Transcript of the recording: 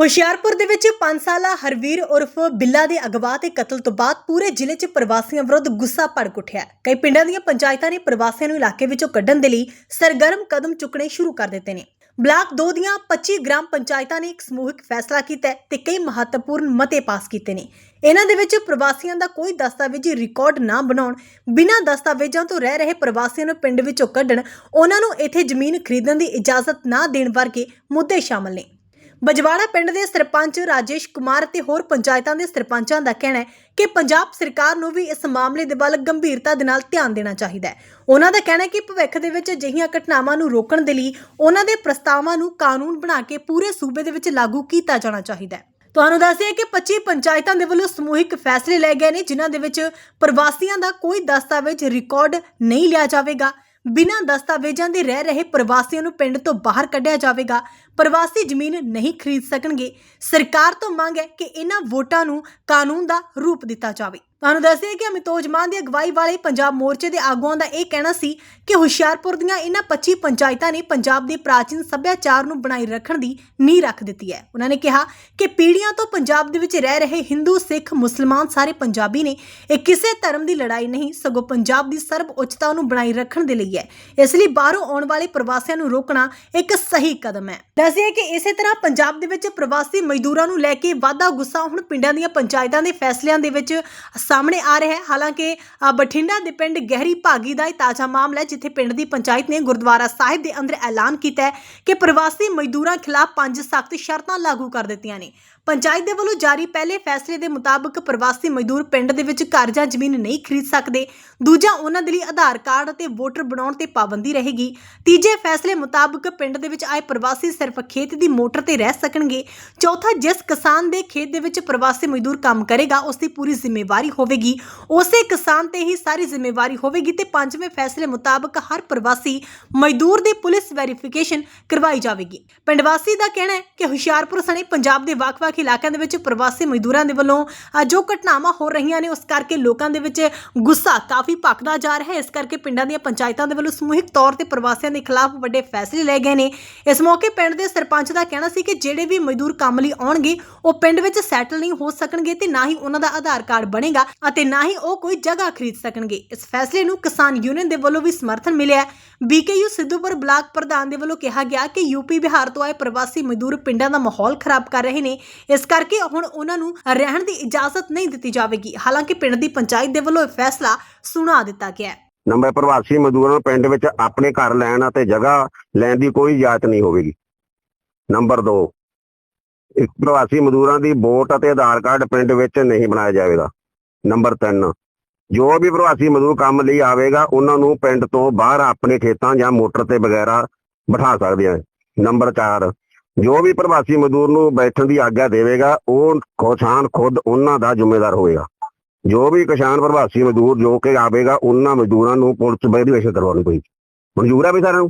ਹੁਸ਼ਿਆਰਪੁਰ ਦੇ ਵਿੱਚ 5 ਸਾਲਾ ਹਰਵੀਰ ਉਰਫ ਬਿੱਲਾ ਦੇ ਅਗਵਾ ਤੇ ਕਤਲ ਤੋਂ ਬਾਅਦ ਪੂਰੇ ਜ਼ਿਲ੍ਹੇ 'ਚ ਪ੍ਰਵਾਸੀਆਂ ਵਿਰੁੱਧ ਗੁੱਸਾ ਭੜਕ ਉੱਠਿਆ ਹੈ। ਕਈ ਪਿੰਡਾਂ ਦੀਆਂ ਪੰਚਾਇਤਾਂ ਨੇ ਪ੍ਰਵਾਸੀਆਂ ਨੂੰ ਇਲਾਕੇ ਵਿੱਚੋਂ ਕੱਢਣ ਦੇ ਲਈ ਸਰਗਰਮ ਕਦਮ ਚੁੱਕਣੇ ਸ਼ੁਰੂ ਕਰ ਦਿੱਤੇ ਨੇ। ਬਲਾਕ 2 ਦੀਆਂ 25 ਗ੍ਰਾਮ ਪੰਚਾਇਤਾਂ ਨੇ ਇੱਕ ਸਮੂਹਿਕ ਫੈਸਲਾ ਕੀਤਾ ਹੈ ਤੇ ਕਈ ਮਹੱਤਵਪੂਰਨ ਮਤੇ ਪਾਸ ਕੀਤੇ ਨੇ। ਇਹਨਾਂ ਦੇ ਵਿੱਚ ਪ੍ਰਵਾਸੀਆਂ ਦਾ ਕੋਈ ਦਸਤਾਵੇਜ਼ੀ ਰਿਕਾਰਡ ਨਾ ਬਣਾਉਣ, ਬਿਨਾਂ ਦਸਤਾਵੇਜ਼ਾਂ ਤੋਂ ਰਹਿ ਰਹੇ ਪ੍ਰਵਾਸੀਆਂ ਨੂੰ ਪਿੰਡ ਵਿੱਚੋਂ ਕੱਢਣ, ਉਹਨਾਂ ਨੂੰ ਇੱਥੇ ਜ਼ਮੀਨ ਖਰੀਦਣ ਦੀ ਇਜਾਜ਼ਤ ਨਾ ਦੇਣ ਵਰਗੇ ਮੁੱਦੇ ਸ਼ਾਮਲ ਨੇ। ਬਜਵਾੜਾ ਪਿੰਡ ਦੇ ਸਰਪੰਚ ਰਾਜੇਸ਼ ਕੁਮਾਰ ਅਤੇ ਹੋਰ ਪੰਚਾਇਤਾਂ ਦੇ ਸਰਪੰਚਾਂ ਦਾ ਕਹਿਣਾ ਹੈ ਕਿ ਪੰਜਾਬ ਸਰਕਾਰ ਨੂੰ ਵੀ ਇਸ ਮਾਮਲੇ ਦੇ ਵੱਲ ਗੰਭੀਰਤਾ ਦੇ ਨਾਲ ਧਿਆਨ ਦੇਣਾ ਚਾਹੀਦਾ ਹੈ। ਉਹਨਾਂ ਦਾ ਕਹਿਣਾ ਹੈ ਕਿ ਭਵਿੱਖ ਦੇ ਵਿੱਚ ਅਜਿਹੀਆਂ ਘਟਨਾਵਾਂ ਨੂੰ ਰੋਕਣ ਦੇ ਲਈ ਉਹਨਾਂ ਦੇ ਪ੍ਰਸਤਾਵਾਂ ਨੂੰ ਕਾਨੂੰਨ ਬਣਾ ਕੇ ਪੂਰੇ ਸੂਬੇ ਦੇ ਵਿੱਚ ਲਾਗੂ ਕੀਤਾ ਜਾਣਾ ਚਾਹੀਦਾ ਹੈ। ਤੁਹਾਨੂੰ ਦੱਸ ਦਈਏ ਕਿ 25 ਪੰਚਾਇਤਾਂ ਦੇ ਵੱਲੋਂ ਸਮੂਹਿਕ ਫੈਸਲੇ ਲਏ ਗਏ ਨੇ, ਜਿਨ੍ਹਾਂ ਦੇ ਵਿੱਚ ਪ੍ਰਵਾਸੀਆਂ ਦਾ ਕੋਈ ਦਸਤਾਵੇਜ਼ ਰਿਕਾਰਡ ਨਹੀਂ ਲਿਆ ਜਾਵੇਗਾ। ਬਿਨਾਂ ਦਸਤਾਵੇਜ਼ਾਂ ਦੇ ਰਹਿ ਰਹੇ ਪ੍ਰਵਾਸੀਆਂ ਨੂੰ ਪਿੰਡ ਤੋਂ ਬਾਹਰ ਕੱਢਿਆ ਜਾਵੇਗਾ। ਪ੍ਰਵਾਸੀ ਜ਼ਮੀਨ ਨਹੀਂ ਖਰੀਦ ਸਕਣਗੇ। ਸਰਕਾਰ ਤੋਂ ਮੰਗ ਹੈ ਕਿ ਇਹਨਾਂ ਵੋਟਾਂ ਨੂੰ ਕਾਨੂੰਨ ਦਾ ਰੂਪ ਦਿੱਤਾ ਜਾਵੇ। ਤੁਹਾਨੂੰ ਦੱਸਦੇ ਕਿ ਅਮਿਤੋਜ ਮਾਨ ਦੀ ਅਗਵਾਈ ਵਾਲੇ ਪੰਜਾਬ ਮੋਰਚੇ ਦੇ ਆਗੂਆਂ ਦਾ ਇਹ ਕਹਿਣਾ ਸੀ ਕਿ ਹੁਸ਼ਿਆਰਪੁਰ ਦੀਆਂ ਇਹਨਾਂ 25 ਪੰਚਾਇਤਾਂ ਨੇ ਪੰਜਾਬ ਦੇ ਪ੍ਰਾਚੀਨ ਸੱਭਿਆਚਾਰ ਨੂੰ ਬਣਾਈ ਰੱਖਣ ਦੀ ਨੀਂਹ ਰੱਖ ਦਿੱਤੀ ਹੈ। ਉਹਨਾਂ ਨੇ ਕਿਹਾ ਕਿ ਪੀੜ੍ਹੀਆਂ ਤੋਂ ਪੰਜਾਬ ਦੇ ਵਿੱਚ ਰਹਿ ਰਹੇ ਹਿੰਦੂ, ਸਿੱਖ, ਮੁਸਲਮਾਨ ਸਾਰੇ ਪੰਜਾਬੀ ਨੇ ਇਹ ਕਿਸੇ ਧਰਮ ਦੀ ਲੜਾਈ ਨਹੀਂ, ਸਗੋਂ ਪੰਜਾਬ ਦੀ ਸਰਬ ਉੱਚਤਾ ਨੂੰ ਬਣਾਈ ਰੱਖਣ ਦੇ ਲਈ ਹੈ। ਇਸ ਲਈ ਬਾਹਰੋਂ ਆਉਣ ਵਾਲੇ ਪ੍ਰਵਾਸੀਆਂ ਨੂੰ ਰੋਕਣਾ ਇੱਕ ਸਹੀ ਕਦਮ ਹੈ। ਦੱਸਦੇ ਕਿ ਇਸੇ ਤਰ੍ਹਾਂ ਪੰਜਾਬ ਦੇ ਵਿੱਚ ਪ੍ਰਵਾਸੀ ਮਜ਼ਦੂਰਾਂ ਨੂੰ ਲੈ ਕੇ ਵਾਧਾ ਗੁੱਸਾ ਹੁਣ ਪਿੰਡਾਂ ਦੀਆਂ ਪੰਚਾਇਤਾਂ ਦੇ ਫੈਸਲਿਆਂ ਦੇ ਵਿੱਚ ਸਾਹਮਣੇ ਆ ਰਿਹਾ ਹੈ। ਹਾਲਾਂਕਿ ਬਠਿੰਡਾ ਦੇ ਪਿੰਡ ਗਹਿਰੀ ਭਾਗੀ ਦਾ ਇਹ ਤਾਜ਼ਾ ਮਾਮਲਾ ਹੈ, ਜਿੱਥੇ ਪਿੰਡ ਦੀ ਪੰਚਾਇਤ ਨੇ ਗੁਰਦੁਆਰਾ ਸਾਹਿਬ ਦੇ ਅੰਦਰ ਐਲਾਨ ਕੀਤਾ ਹੈ ਕਿ ਪ੍ਰਵਾਸੀ ਮਜ਼ਦੂਰਾਂ ਖਿਲਾਫ ਪੰਜ ਸਖਤ ਸ਼ਰਤਾਂ ਲਾਗੂ ਕਰ ਦਿੱਤੀਆਂ ਨੇ। ਪੰਚਾਇਤ ਦੇ ਵੱਲੋਂ ਜਾਰੀ ਪਹਿਲੇ ਫੈਸਲੇ ਦੇ ਮੁਤਾਬਕ ਪ੍ਰਵਾਸੀ ਮਜ਼ਦੂਰ ਪਿੰਡ ਦੇ ਵਿੱਚ ਘਰ ਜਾਂ ਜ਼ਮੀਨ ਨਹੀਂ ਖਰੀਦ ਸਕਦੇ। ਦੂਜਾ, ਉਹਨਾਂ ਦੇ ਲਈ ਆਧਾਰ ਕਾਰਡ ਅਤੇ ਵੋਟਰ ਬਣਾਉਣ ਤੇ ਪਾਬੰਦੀ ਰਹੇਗੀ। ਤੀਜੇ ਫੈਸਲੇ ਮੁਤਾਬਕ ਪਿੰਡ ਦੇ ਵਿੱਚ ਆਏ ਪ੍ਰਵਾਸੀ ਸਿਰਫ ਖੇਤ ਦੀ ਮੋਟਰ ਤੇ ਰਹਿ ਸਕਣਗੇ। ਚੌਥਾ, ਜਿਸ ਕਿਸਾਨ ਦੇ ਖੇਤ ਦੇ ਵਿੱਚ ਪ੍ਰਵਾਸੀ ਮਜ਼ਦੂਰ ਕੰਮ ਕਰੇਗਾ, ਉਸ ਦੀ ਪੂਰੀ ਜ਼ਿੰਮੇਵਾਰੀ ਹੋਵੇਗੀ। ਉਸੇ ਕਿਸਾਨ ਤੇ ਹੀ ਸਾਰੀ ਜ਼ਿੰਮੇਵਾਰੀ ਹੋਵੇਗੀ ਤੇ ਪੰਜਵੇਂ ਫੈਸਲੇ ਮੁਤਾਬਕ ਹਰ ਪ੍ਰਵਾਸੀ ਮਜ਼ਦੂਰ ਦੀ ਪੁਲਿਸ ਵੈਰੀਫਿਕੇਸ਼ਨ ਕਰਵਾਈ ਜਾਵੇਗੀ। ਪਿੰਡ ਵਾਸੀ ਦਾ ਕਹਿਣਾ ਹੈ ਕਿ ਹੁਸ਼ਿਆਰਪੁਰ ਸਣੇ ਪੰਜਾਬ ਦੇ ਵੱਖ-ਵੱਖ ਇਲਾਕਿਆਂ ਦੇ ਵਿੱਚ ਪ੍ਰਵਾਸੀ ਮਜ਼ਦੂਰਾਂ ਦੇ ਵੱਲੋਂ ਜੋ ਘਟਨਾਵਾਂ ਹੋ ਰਹੀਆਂ ਨੇ, ਉਸ ਕਰਕੇ ਲੋਕਾਂ ਦੇ ਵਿੱਚ ਗੁੱਸਾ ਕਾਫੀ ਭਖਦਾ ਜਾ ਰਿਹਾ ਹੈ। ਇਸ ਕਰਕੇ ਪਿੰਡਾਂ ਦੀਆਂ ਪੰਚਾਇਤਾਂ ਦੇ ਵੱਲੋਂ ਸਮੂਹਿਕ ਤੌਰ ਤੇ ਪ੍ਰਵਾਸੀਆਂ ਦੇ ਖਿਲਾਫ ਵੱਡੇ ਫੈਸਲੇ ਲਏ ਗਏ ਨੇ। ਇਸ ਮੌਕੇ ਪਿੰਡ ਦੇ ਸਰਪੰਚ ਦਾ ਕਹਿਣਾ ਸੀ ਕਿ ਜਿਹੜੇ ਵੀ ਮਜ਼ਦੂਰ ਕੰਮ ਲਈ ਆਉਣਗੇ, ਉਹ ਪਿੰਡ ਵਿੱਚ ਸੈਟਲ ਨਹੀਂ ਹੋ ਸਕਣਗੇ ਤੇ ਨਾ ਹੀ ਉਹਨਾਂ ਦਾ ਆਧਾਰ ਕਾਰਡ ਬਣੇਗਾ ਅਤੇ ਨਾ ਹੀ ਉਹ ਕੋਈ ਜਗ੍ਹਾ ਖਰੀਦ ਸਕਣਗੇ। ਇਸ ਫੈਸਲੇ ਨੂੰ ਕਿਸਾਨ ਯੂਨੀਅਨ ਦੇ ਵੱਲੋਂ ਵੀ ਸਮਰਥਨ ਮਿਲਿਆ ਹੈ। ਬੀਕੇਯੂ ਸਿੱਧੂਪੁਰ ਬਲਾਕ ਪ੍ਰਧਾਨ ਦੇ ਵੱਲੋਂ ਕਿਹਾ ਗਿਆ ਕਿ ਯੂਪੀ ਬਿਹਾਰ ਤੋਂ ਆਏ ਪ੍ਰਵਾਸੀ ਮਜ਼ਦੂਰ ਪਿੰਡਾਂ ਦਾ ਮਾਹੌਲ ਖਰਾਬ ਕਰ ਰਹੇ ਨੇ। ਇਸ ਕਰਕੇ ਹੁਣ ਉਹਨਾਂ ਨੂੰ ਰਹਿਣ ਦੀ ਇਜਾਜ਼ਤ ਨਹੀਂ ਦਿੱਤੀ ਜਾਵੇਗੀ। ਹਾਲਾਂਕਿ ਪਿੰਡ ਦੀ ਪੰਚਾਇਤ ਦੇ ਵੱਲੋਂ ਇਹ ਫੈਸਲਾ ਸੁਣਾ ਦਿੱਤਾ ਗਿਆ ਹੈ। ਨੰਬਰ ਪ੍ਰਵਾਸੀ ਮਜ਼ਦੂਰਾਂ ਨੂੰ ਪਿੰਡ ਵਿੱਚ ਆਪਣੇ ਘਰ ਲੈਣ ਅਤੇ ਜਗ੍ਹਾ ਲੈਣ ਦੀ ਕੋਈ ਇਜਾਜ਼ਤ ਨਹੀਂ ਹੋਵੇਗੀ। ਨੰਬਰ 2 ਇੱਕ ਪ੍ਰਵਾਸੀ ਮਜ਼ਦੂਰਾਂ ਦੀ ਵੋਟ ਅਤੇ ਆਧਾਰ ਕਾਰਡ ਪਿੰਡ ਵਿੱਚ ਨਹੀਂ ਬਣਾਇਆ ਜਾਵੇਗਾ। ਨੰਬਰ 3 ਜੋ ਵੀ ਪ੍ਰਵਾਸੀ ਮਜ਼ਦੂਰ ਕੰਮ ਲਈ ਆਵੇਗਾ, ਉਹਨਾਂ ਨੂੰ ਪਿੰਡ ਤੋਂ ਬਾਹਰ ਆਪਣੇ ਖੇਤਾਂ ਜਾਂ ਮੋਟਰ ਤੇ ਵਗੈਰਾ ਬਿਠਾ ਸਕਦੇ ਆ। ਨੰਬਰ 4 ਜੋ ਵੀ ਪ੍ਰਵਾਸੀ ਮਜ਼ਦੂਰ ਨੂੰ ਬੈਠਣ ਦੀ ਆਗਿਆ ਦੇਵੇਗਾ, ਉਹ ਕਿਸਾਨ ਖੁਦ ਉਹਨਾਂ ਦਾ ਜ਼ਿੰਮੇਦਾਰ ਹੋਵੇਗਾ। ਜੋ ਵੀ ਕਿਸਾਨ ਪ੍ਰਵਾਸੀ ਮਜ਼ਦੂਰ ਜੋ ਕਿ ਆਵੇਗਾ, ਉਹਨਾਂ ਮਜ਼ਦੂਰਾਂ ਨੂੰ ਪੁਲਿਸ ਵੈਰੀਫਿਕੇਸ਼ਨ ਕਰਵਾਉਣੀ ਪਈ ਮਨਜ਼ੂਰ ਹੈ ਵੀ ਸਾਰਿਆਂ ਨੂੰ?